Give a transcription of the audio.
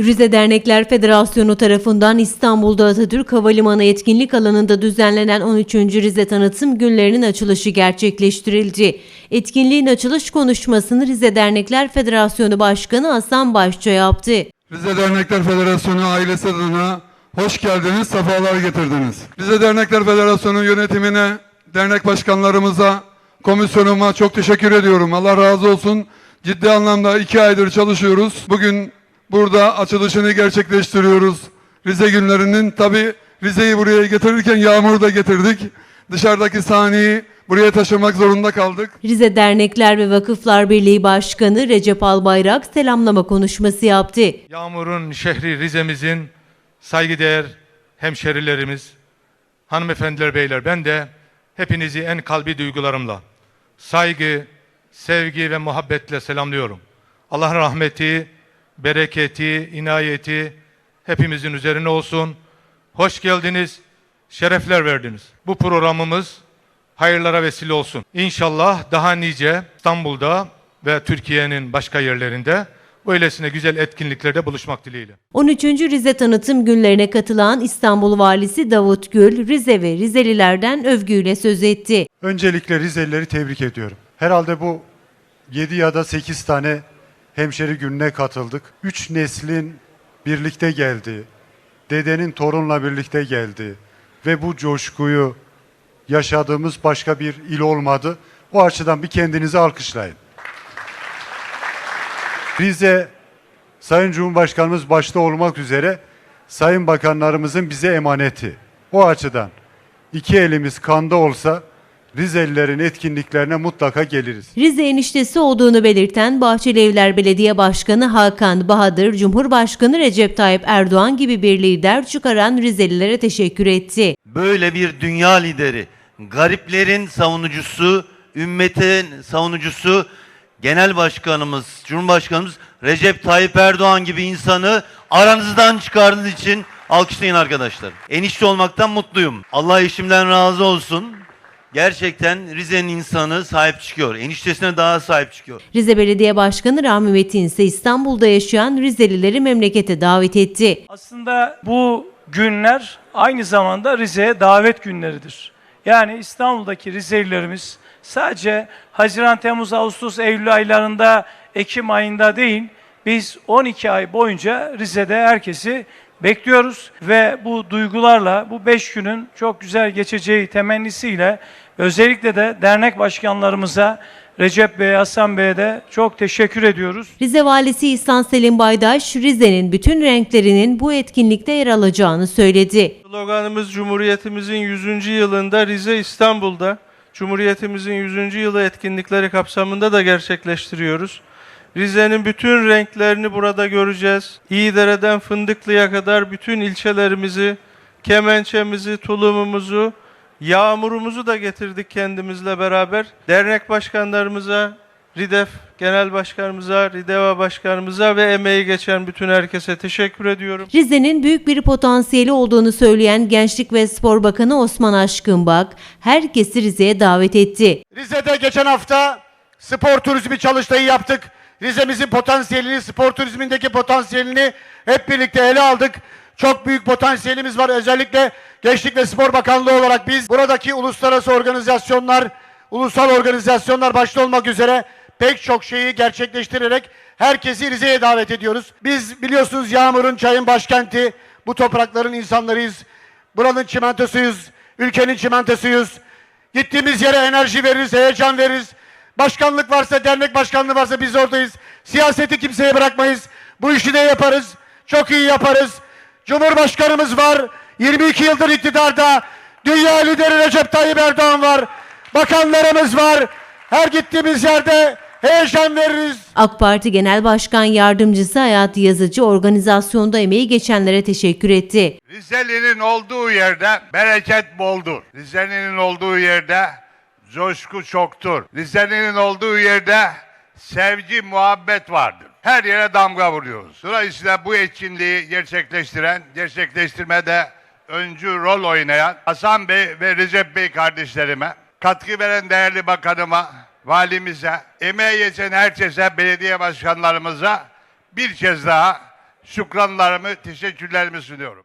Rize Dernekler Federasyonu tarafından İstanbul'da Atatürk Havalimanı etkinlik alanında düzenlenen 13. Rize Tanıtım Günlerinin açılışı gerçekleştirildi. Etkinliğin açılış konuşmasını Rize Dernekler Federasyonu Başkanı Hasan Başçı yaptı. Rize Dernekler Federasyonu ailesi adına hoş geldiniz, sefalar getirdiniz. Rize Dernekler Federasyonu yönetimine, dernek başkanlarımıza, komisyonuma çok teşekkür ediyorum. Allah razı olsun. Ciddi anlamda iki aydır çalışıyoruz. Bugün burada açılışını gerçekleştiriyoruz. Rize günlerinin tabi Rize'yi buraya getirirken yağmur da getirdik. Dışarıdaki sahneyi buraya taşımak zorunda kaldık. Rize Dernekler ve Vakıflar Birliği Başkanı Recep Albayrak selamlama konuşması yaptı. Yağmur'un şehri Rize'mizin saygıdeğer hemşerilerimiz, hanımefendiler, beyler ben de hepinizi en kalbi duygularımla, saygı, sevgi ve muhabbetle selamlıyorum. Allah'ın rahmeti, bereketi, inayeti hepimizin üzerine olsun. Hoş geldiniz, şerefler verdiniz. Bu programımız hayırlara vesile olsun. İnşallah daha nice İstanbul'da ve Türkiye'nin başka yerlerinde böylesine güzel etkinliklerde buluşmak dileğiyle. 13. Rize Tanıtım Günlerine katılan İstanbul Valisi Davut Gül, Rize ve Rizelilerden övgüyle söz etti. Öncelikle Rizelileri tebrik ediyorum. Herhalde bu 7 ya da 8 tane hemşeri gününe katıldık. 3 neslin birlikte geldiği, dedenin torunla birlikte geldiği ve bu coşkuyu yaşadığımız başka bir il olmadı. O açıdan bir kendinizi alkışlayın. Rize Sayın Cumhurbaşkanımız başta olmak üzere Sayın Bakanlarımızın bize emaneti. O açıdan iki elimiz kanda olsa Rizelilerin etkinliklerine mutlaka geliriz. Rize eniştesi olduğunu belirten Bahçelievler Belediye Başkanı Hakan Bahadır, Cumhurbaşkanı Recep Tayyip Erdoğan gibi bir lider çıkaran Rizelilere teşekkür etti. böyle bir dünya lideri, gariplerin savunucusu, ümmetin savunucusu, genel başkanımız, cumhurbaşkanımız Recep Tayyip Erdoğan gibi insanı aranızdan çıkardığınız için alkışlayın arkadaşlar. Enişte olmaktan mutluyum. Allah eşimden razı olsun. Gerçekten Rize'nin insanı sahip çıkıyor. Eniştesine daha sahip çıkıyor. Rize Belediye Başkanı Rahmi Metin ise İstanbul'da yaşayan Rizelileri memlekete davet etti. Aslında bu günler aynı zamanda Rize'ye davet günleridir. Yani İstanbul'daki Rizelilerimiz sadece Haziran, Temmuz, Ağustos, Eylül aylarında, Ekim ayında değil, biz 12 ay boyunca Rize'de herkesi bekliyoruz ve bu duygularla bu 5 günün çok güzel geçeceği temennisiyle özellikle de dernek başkanlarımıza Recep Bey, Hasan Bey'e de çok teşekkür ediyoruz. Rize Valisi İhsan Selim Baydaş, Rize'nin bütün renklerinin bu etkinlikte yer alacağını söyledi. Sloganımız Cumhuriyetimizin 100. yılında Rize İstanbul'da Cumhuriyetimizin 100. yılı etkinlikleri kapsamında da gerçekleştiriyoruz. Rize'nin bütün renklerini burada göreceğiz. İyidere'den Fındıklı'ya kadar bütün ilçelerimizi, kemençemizi, tulumumuzu, yağmurumuzu da getirdik kendimizle beraber. Dernek başkanlarımıza, RİDEF Genel Başkanımıza, RİDEVA Başkanımıza ve emeği geçen bütün herkese teşekkür ediyorum. Rize'nin büyük bir potansiyeli olduğunu söyleyen Gençlik ve Spor Bakanı Osman Aşkınbak, herkesi Rize'ye davet etti. Rize'de geçen hafta spor turizmi çalıştayı yaptık. Rize'mizin potansiyelini, spor turizmindeki potansiyelini hep birlikte ele aldık. Çok büyük potansiyelimiz var. Özellikle Gençlik ve Spor Bakanlığı olarak biz buradaki uluslararası organizasyonlar, ulusal organizasyonlar başta olmak üzere pek çok şeyi gerçekleştirerek herkesi Rize'ye davet ediyoruz. Biz biliyorsunuz Yağmur'un, çayın başkenti, bu toprakların insanlarıyız. Buranın çimentosuyuz, ülkenin çimentosuyuz. Gittiğimiz yere enerji veririz, heyecan veririz. Başkanlık varsa, dernek başkanlığı varsa biz oradayız. Siyaseti kimseye bırakmayız. Bu işi de yaparız. Çok iyi yaparız. Cumhurbaşkanımız var. 22 yıldır iktidarda. Dünya lideri Recep Tayyip Erdoğan var. Bakanlarımız var. Her gittiğimiz yerde heyecan veririz. AK Parti Genel Başkan Yardımcısı Hayat Yazıcı organizasyonda emeği geçenlere teşekkür etti. Rizeli'nin olduğu yerde bereket boldur. Rizeli'nin olduğu yerde coşku çoktur. Rizeli'nin olduğu yerde sevgi, muhabbet vardır. Her yere damga vuruyoruz. Dolayısıyla bu etkinliği gerçekleştiren, gerçekleştirmede öncü rol oynayan Hasan Bey ve Recep Bey kardeşlerime, katkı veren değerli bakanıma, valimize, emeği geçen herkese, belediye başkanlarımıza bir kez daha şükranlarımı, teşekkürlerimi sunuyorum.